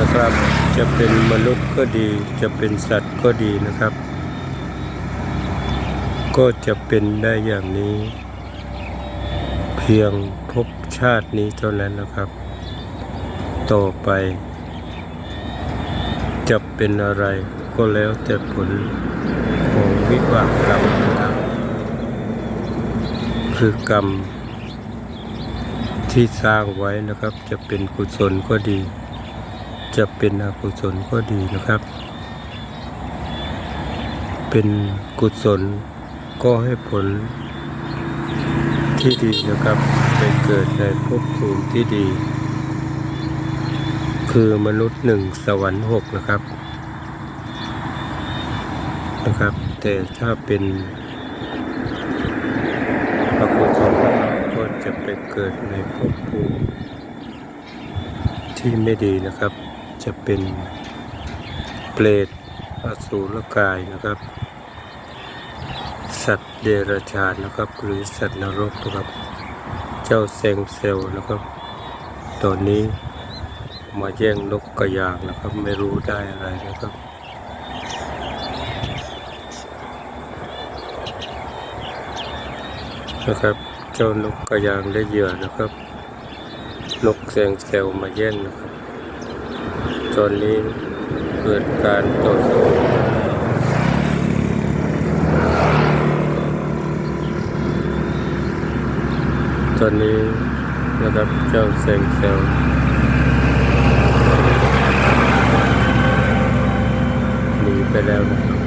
นะครับ จะเป็นมนุษย์ก็ดี จะเป็นสัตว์ก็ดีนะครับ ก็จะเป็นได้อย่างนี้ เพียงภพชาตินี้เท่านั้นนะครับ ต่อไป จะเป็นอะไรก็แล้วแต่ผลของวิบากกรรมนะครับคือกรรมที่สร้างไว้นะครับจะเป็นกุศลก็ดี จะเป็นอกุศลก็ดีนะครับ เป็นกุศลก็ให้ผลที่ดีนะครับไปเกิดในภพภูมิที่ดี คือมนุษย์หนึ่งสวรรค์หกนะครับนะครับ แต่ถ้าเป็นอกุศลนะครับก็จะไปเกิดในภพภูมิที่ไม่ดีนะครับ จะเป็นเปรตอสูรกายนะครับ สัตว์เดรัจฉานนะครับ หรือสัตว์นรกนะครับ เจ้าแซงเซลนะครับ ตอนนี้มาแย่งนกกระยางนะครับ ไม่รู้ได้อะไรนะครับนะครับ เจ้านกกระยางได้เหยื่อนะครับ นกแซงเซลมาแย่งนะครับ ตอนนี้เกิดการต่อสู้ตอนนี้นะครับเจ้าแซงเซลหนีไปแล้วนะครับ